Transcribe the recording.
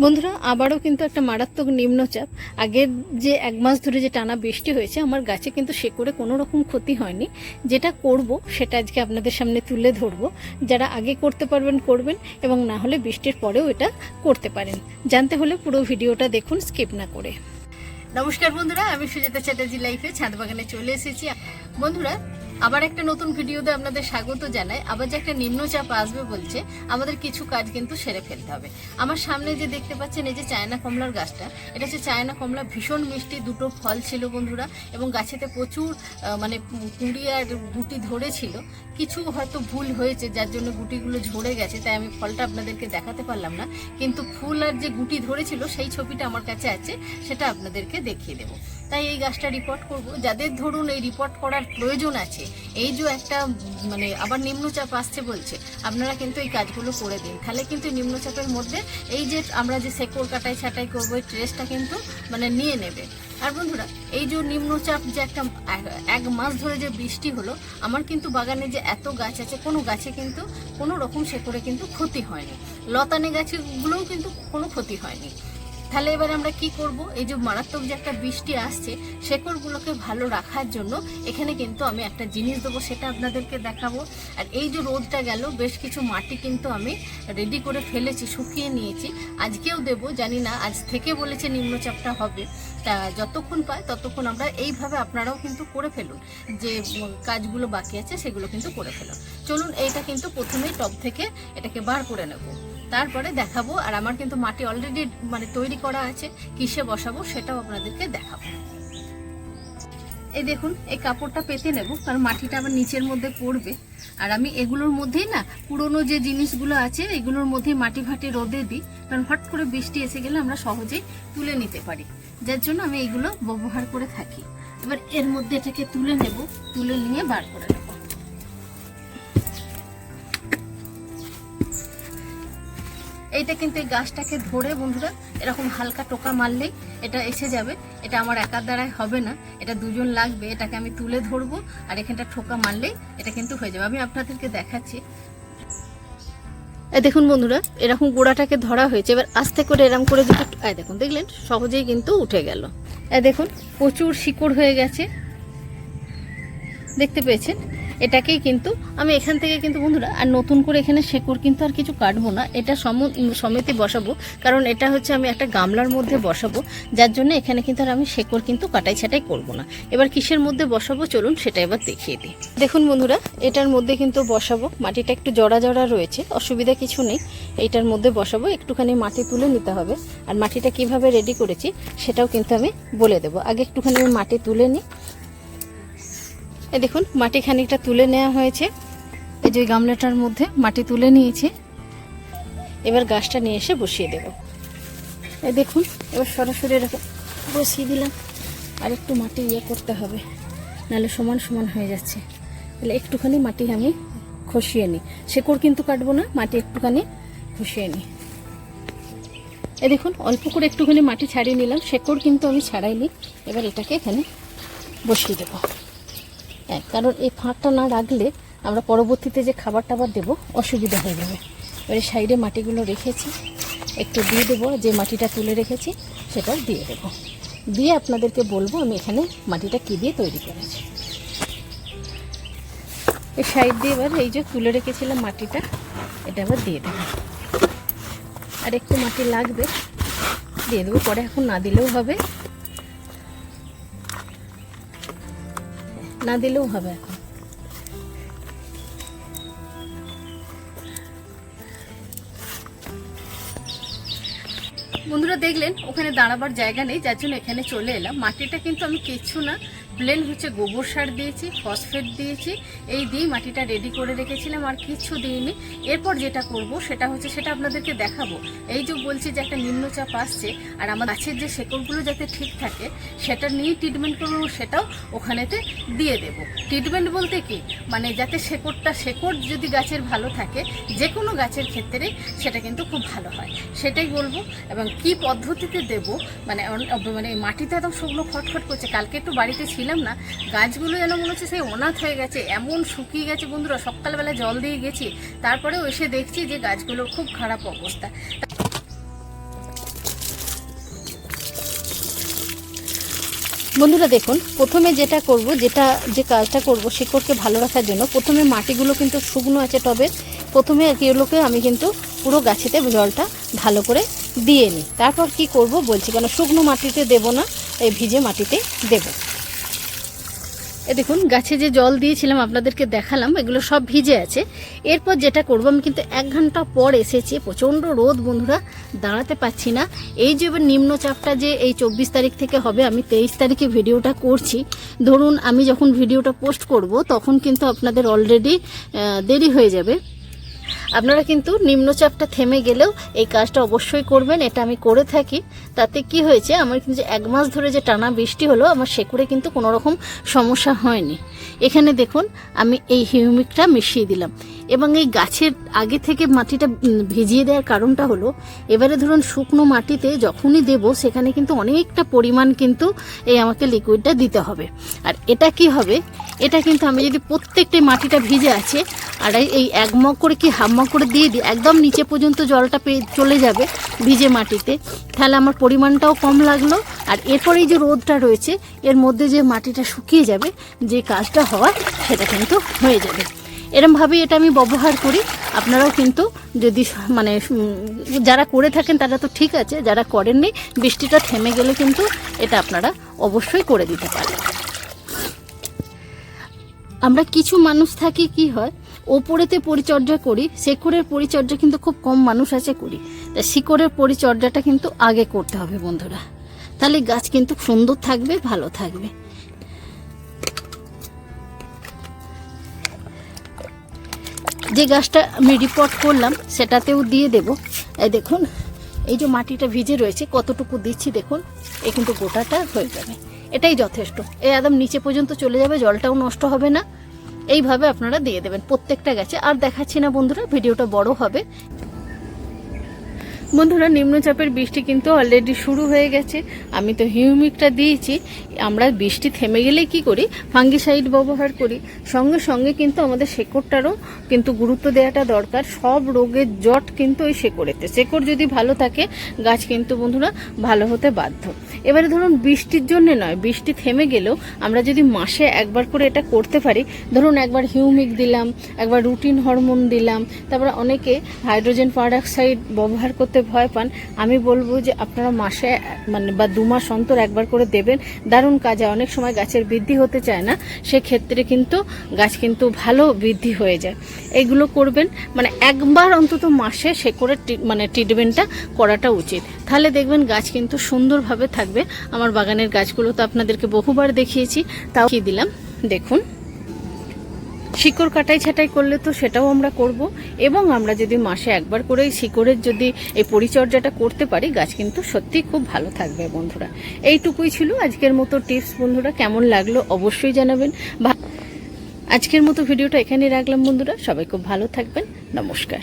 বন্ধুরা, আবারও কিন্তু একটা মারাত্মক নিম্নচাপ। আগের যে এক মাস ধরে যে টানা বৃষ্টি হয়েছে, আমার গাছে কিন্তু শেকড়ে কোনো রকম ক্ষতি হয়নি। যেটা করব, সেটা আজকে আপনাদের সামনে তুলে ধরবো। যারা আগে করতে পারবেন, করবেন এবং না হলে বৃষ্টির পরেও এটা করতে পারেন। জানতে হলে পুরো ভিডিওটা দেখুন, স্কিপ না করে। নমস্কার বন্ধুরা, আমি সুজাতা চ্যাটার্জি লাইফে ছাদ বাগানে চলে এসেছি। বন্ধুরা আবার একটা নতুন ভিডিওতে আপনাদের স্বাগত জানাই। আবার যে একটা নিম্নচাপ আসবে বলছে, আমাদের কিছু কাজ কিন্তু সেরে ফেলতে হবে। আমার সামনে যে দেখতে পাচ্ছেন, এই যে চায়না কমলার গাছটা, এটা হচ্ছে চায়না কমলা, ভীষণ মিষ্টি, দুটো ফল ছিল বন্ধুরা, এবং গাছেতে প্রচুর মানে কুঁড়ি আর গুটি ধরেছিল। কিছু হয়তো ভুল হয়েছে, যার জন্য গুটিগুলো ঝরে গেছে, তাই আমি ফলটা আপনাদেরকে দেখাতে পারলাম না। কিন্তু ফুল আর যে গুটি ধরেছিল, সেই ছবিটা আমার কাছে আছে, সেটা আপনাদেরকে দেখিয়ে দেবো। তাই এই গাছটা রিপোর্ট করব। যাদের ধরুন এই রিপোর্ট করার প্রয়োজন আছে, এই যে একটা মানে আবার নিম্নচাপ আসছে বলছে, আপনারা কিন্তু এই কাজগুলো করে দিন। তাহলে কিন্তু নিম্নচাপের মধ্যে এই যে আমরা যে শেকড় কাটাই, ছাটাই করব, এই ট্রেসটা কিন্তু মানে নিয়ে নেবে। আর বন্ধুরা, এই যে নিম্নচাপ যে একটা এক- মাস ধরে যে বৃষ্টি হলো, আমার কিন্তু বাগানে যে এত গাছ আছে, কোনো গাছে কিন্তু, কোনো রকম শেকড়ে কিন্তু ক্ষতি হয়নি। লতানে গাছগুলোও কিন্তু কোনো ক্ষতি হয়নি। তাহলে এবার আমরা কি করব? এই যে মারাত্মক যে একটা বৃষ্টি আসছে, শেকড়গুলোকে ভালো রাখার জন্য এখানে কিন্তু আমি একটা জিনিস দেবো, সেটা আপনাদেরকে দেখাবো। আর এই যে রোদটা গেল, বেশ কিছু মাটি কিন্তু আমি রেডি করে ফেলেছি, শুকিয়ে নিয়েছি। আজকেও দেব, জানি না, আজ থেকে বলেছে নিম্নচাপটা হবে। তা যতক্ষণ পায় ততক্ষণ আমরা এইভাবে আপনারাও কিন্তু করে ফেলুন। যে কাজগুলো বাকি আছে, সেগুলো কিন্তু করে ফেলুন। চলুন, এইটা কিন্তু প্রথমেই টব থেকে এটাকে বার করে নেব। তারপরে দেখাবো, আর আমার কিন্তু মাটি অলরেডি মানে তৈরি করা আছে, কিসে বসাবো সেটাও আপনাদেরকে দেখাবো। এই দেখুন, এই কাপড়টা পেতে নেব, কারণ মাটিটা আবার নিচের মধ্যে পড়বে। আর আমি এগুলোর মধ্যেই না, পুরনো যে জিনিসগুলো আছে, এগুলোর মধ্যেই মাটি ফাটি রোদে দিই, কারণ হট করে বৃষ্টি এসে গেলে আমরা সহজেই তুলে নিতে পারি। যার জন্য আমি এগুলো ব্যবহার করে থাকি। এবার এর মধ্যে এটাকে তুলে নেব, তুলে নিয়ে বার করে নেব। এইটা কিন্তু এই গাছটাকে ধরে বন্ধুরা, এরকম হালকা টোকা মারলেই এটা এসে যাবে। এটা আমার একার দ্বারাই হবে না, এটা দুজন লাগবে, এটাকে আমি তুলে ধরবো আর এখানটা ঠোকা মারলেই এটা কিন্তু হয়ে যাবে। আমি আপনাদেরকে দেখাচ্ছি। দেখুন বন্ধুরা, এরকম গোড়াটাকে ধরা হয়েছে। এবার আস্তে করে এরকম করে যদি দেখুন, দেখলেন? সহজেই কিন্তু উঠে গেল। দেখুন, প্রচুর শিকড় হয়ে গেছে। দেখতে পেয়েছেন। এটাকেই কিন্তু আমি এখান থেকে কিন্তু বন্ধুরা, আর নতুন করে এখানে শেকড় কিন্তু আর কিছু কাটবো না। এটা সম- সমেতে বসাবো। কারণ এটা হচ্ছে আমি একটা গামলার মধ্যে বসাবো, যার জন্য এখানে কিন্তু আর আমি শেকড় কিন্তু কাটাই ছাটাই করব না। এবার কিসের মধ্যে বসাবো? চলুন সেটা এবার দেখিয়ে দিই। দেখুন বন্ধুরা, এটার মধ্যে কিন্তু বসাবো। মাটিটা একটু জড়া জড়া রয়েছে, অসুবিধা কিছু নেই। এইটার মধ্যে বসাবো, একটুখানি মাটি তুলে নিতে হবে। আর মাটিটা কীভাবে রেডি করেছি, সেটাও কিন্তু আমি বলে দেবো। আগে একটুখানি আমি মাটি তুলে নিই। এই দেখুন, মাটি খানিকটা তুলে নেওয়া হয়েছে। এই যে গামলাটার মধ্যে মাটি তুলে নিয়েছি। এবার গাছটা নিয়ে এসে বসিয়ে দেব। এই দেখুন, এবার সরাসরি এরকম বসিয়ে দিলাম। আর একটু মাটি ইয়ে করতে হবে, নাহলে সমান সমান হয়ে যাচ্ছে। তাহলে একটুখানি মাটি আমি খসিয়ে নিই। শেকড় কিন্তু কাটবো না, মাটি একটুখানি খসিয়ে নিই। এ দেখুন, অল্প করে একটুখানি মাটি ছাড়িয়ে নিলাম। শেকড় কিন্তু আমি ছাড়াইনি। এবার এটাকে এখানে বসিয়ে দেবো। হ্যাঁ কারণ এই ফাঁকটা না রাখলে আমরা পরবর্তীতে যে খাবার টাবার দেবো, অসুবিধা হয়ে যাবে। এবারে সাইডে মাটিগুলো রেখেছি। একটু দিয়ে দেবো, যে মাটিটা তুলে রেখেছি, সেটাও দিয়ে দেবো। দিয়ে আপনাদেরকে বলব, আমি এখানে মাটিটা কী দিয়ে তৈরি করেছি। এই সাইড দিয়ে এবার এই যে তুলে রেখেছিলাম মাটিটা, এটা আবার দিয়ে দেবো। আর একটু মাটি লাগবে, দিয়ে দেবো। পরে এখন না দিলেও হবে। না দিলেও হবে এখন। বন্ধুরা দেখলেন, ওখানে দাঁড়াবার জায়গা নেই, যার জন্য এখানে চলে এলাম। মাটিটা কিন্তু আমি কিছু না। প্লেন হচ্ছে গোবর সার দিয়েছি ফসফেট দিয়েছি। এই দিয়েই মাটিটা রেডি করে রেখেছিলাম আর কিচ্ছু দিইনি। এরপর যেটা করব সেটা হচ্ছে সেটা আপনাদেরকে দেখাবো। এই যে বলছি যে একটা নিম্নচাপ আসছে আর আমার গাছের যে শেকড়গুলো যাতে ঠিক থাকে, সেটা নিয়ে ট্রিটমেন্ট করব সেটাও ওখানেতে দিয়ে দেব। ট্রিটমেন্ট বলতে কি? মানে যাতে শেকড়টা, শেকড় যদি গাছের ভালো থাকে যে কোনো গাছের ক্ষেত্রে সেটা কিন্তু খুব ভালো হয়। সেটাই বলব এবং কি পদ্ধতিতে দেব? মানে মানে মাটিতে একদম শুকনো খটখট করছে। কালকে একটু বাড়িতে ছিলাম না, গাছগুলো যেন মনে হচ্ছে সেই অনাথ হয়ে গেছে, এমন শুকিয়ে গেছে বন্ধুরা, সকালবেলা জল দিয়ে গেছি, তারপরেও এসে দেখছি যে গাছগুলোর খুব খারাপ অবস্থা। বন্ধুরা দেখুন, প্রথমে যেটা করব, যেটা, যে কাজটা করব শিকড়কে ভালো রাখার জন্য, প্রথমে মাটিগুলো কিন্তু শুকনো আছে টবে, প্রথমে এগুলোকে আমি কিন্তু পুরো গাছেতে জলটা ভালো করে দিয়ে নিই। তারপর কি করব বলছি, কেন শুকনো মাটিতে দেব না, এই ভিজে মাটিতে দেবো। এ দেখুন, গাছে যে জল দিয়েছিলাম আপনাদেরকে দেখালাম, এগুলো সব ভিজে আছে। এরপর যেটা করব, আমি কিন্তু এক ঘণ্টা পর এসেছি। প্রচণ্ড রোদ, বন্ধুরা, দাঁড়াতে পাচ্ছি না। এই যে এবার নিম্নচাপটা যে এই চব্বিশ তারিখ থেকে হবে, আমি তেইশ তারিখে ভিডিওটা করছি। ধরুন, আমি যখন ভিডিওটা পোস্ট করব, তখন কিন্তু আপনাদের অলরেডি দেরি হয়ে যাবে। আপনারা কিন্তু নিম্নচাপটা থেমে গেলেও এই কাজটা অবশ্যই করবেন, এটা আমি করে থাকি। তাতে কি হয়েছে, আমার কিন্তু যে এক মাস ধরে যে টানা বৃষ্টি হলো, আমার শেকড়ে কিন্তু কোনো রকম সমস্যা হয়নি। এখানে দেখুন, আমি এই হিউমিকটা মিশিয়ে দিলাম। এবং এই গাছের আগে থেকে মাটিটা ভিজিয়ে দেওয়ার কারণটা হলো, এবারে ধরুন শুকনো মাটিতে যখনই দেব, সেখানে কিন্তু অনেকটা পরিমাণ কিন্তু এই আমাকে লিকুইডটা দিতে হবে। আর এটা কি হবে, এটা কিন্তু আমি যদি প্রত্যেকটা মাটিটা ভিজে আছে আর এই এক মগ করে কি হাফ মগ করে দিয়ে দিই একদম নিচে পর্যন্ত জলটা পেয়ে চলে যাবে ভিজে মাটিতে। তাহলে আমার পরিমাণটাও কম লাগল। আর এরপরে এই যে রোদটা রয়েছে, এর মধ্যে যে মাটিটা শুকিয়ে যাবে, যে কাজটা হওয়ার সেটা কিন্তু হয়ে যাবে। এরমভাবেই এটা আমি ব্যবহার করি। আপনারাও কিন্তু যদি মানে যারা করে থাকেন তারা তো ঠিক আছে, যারা করেননি, বৃষ্টিটা থেমে গেলে কিন্তু এটা আপনারা অবশ্যই করে দিতে পারেন। আমরা কিছু মানুষ থাকি, কি হয় ওপরেতে পরিচর্যা করি, শেকড়ের পরিচর্যা কিন্তু খুব কম মানুষ আছে করি। তা শিকড়ের পরিচর্যাটা কিন্তু আগে করতে হবে বন্ধুরা। তাহলে গাছ কিন্তু সুন্দর থাকবে, ভালো থাকবে। যে গাছটা আমি রিপোর্ট করলাম, সেটাতেও দিয়ে দেব। এই দেখুন, এই যে মাটিটা ভিজে রয়েছে, কতটুকু দিচ্ছি দেখুন, এ কিন্তু গোটাটা হয়ে যাবে। এটাই যথেষ্ট। এ একদম নিচে পর্যন্ত চলে যাবে, জলটাও নষ্ট হবে না। এইভাবে আপনারা দিয়ে দেবেন প্রত্যেকটা গাছে। আর দেখাচ্ছি না বন্ধুরা ভিডিওটা বড় হবে। বন্ধুরা, নিম্নচাপের বৃষ্টি কিন্তু অলরেডি শুরু হয়ে গেছে। আমি তো হিউমিকটা দিয়েছি। আমরা বৃষ্টি থেমে গেলেই কি করি? ফাঙ্গিসাইড ব্যবহার করি। সঙ্গে সঙ্গে কিন্তু আমাদের শেকড়টারও কিন্তু গুরুত্ব দেওয়াটা দরকার। সব রোগের জট কিন্তু ওই শেকড়েতে। শেকড় যদি ভালো থাকে, গাছ কিন্তু বন্ধুরা ভালো হতে বাধ্য। এবারে ধরুন, বৃষ্টির জন্য নয়, বৃষ্টি থেমে গেলেও আমরা যদি মাসে একবার করে এটা করতে পারি, ধরুন একবার হিউমিক দিলাম, একবার রুটিন হরমোন দিলাম, তারপরে অনেকে হাইড্রোজেন পারঅক্সাইড ব্যবহার করতে ভয় পান, আমি বলব যে আপনারা মাসে মানে বা দু মাস অন্তর একবার করে দেবেন। দারুণ কাজে অনেক সময় গাছের বৃদ্ধি হতে চায় না, সেক্ষেত্রে কিন্তু গাছ কিন্তু ভালো বৃদ্ধি হয়ে যায়। এগুলো করবেন মানে একবার অন্তত মাসে সে করে মানে ট্রিটমেন্টটা করাটা উচিত। তাহলে দেখবেন গাছ কিন্তু সুন্দরভাবে থাকবে। আমার বাগানের গাছগুলো তো আপনাদেরকে বহুবার দেখিয়েছি, তাও কি দিলাম। দেখুন। শিকড় কাটাই ছাটাই করলে তো সেটাও আমরা করব। এবং আমরা যদি মাসে একবার করে শিকড়ের যদি এই পরিচর্যাটা করতে পারি, গাছ কিন্তু সত্যি খুব ভালো থাকবে বন্ধুরা। এইটুকুই ছিল আজকের মতো টিপস বন্ধুরা। কেমন লাগল অবশ্যই জানাবেন। আজকের মতো ভিডিওটা এখানেই রাখলাম বন্ধুরা। সবাই খুব ভালো থাকবেন। নমস্কার।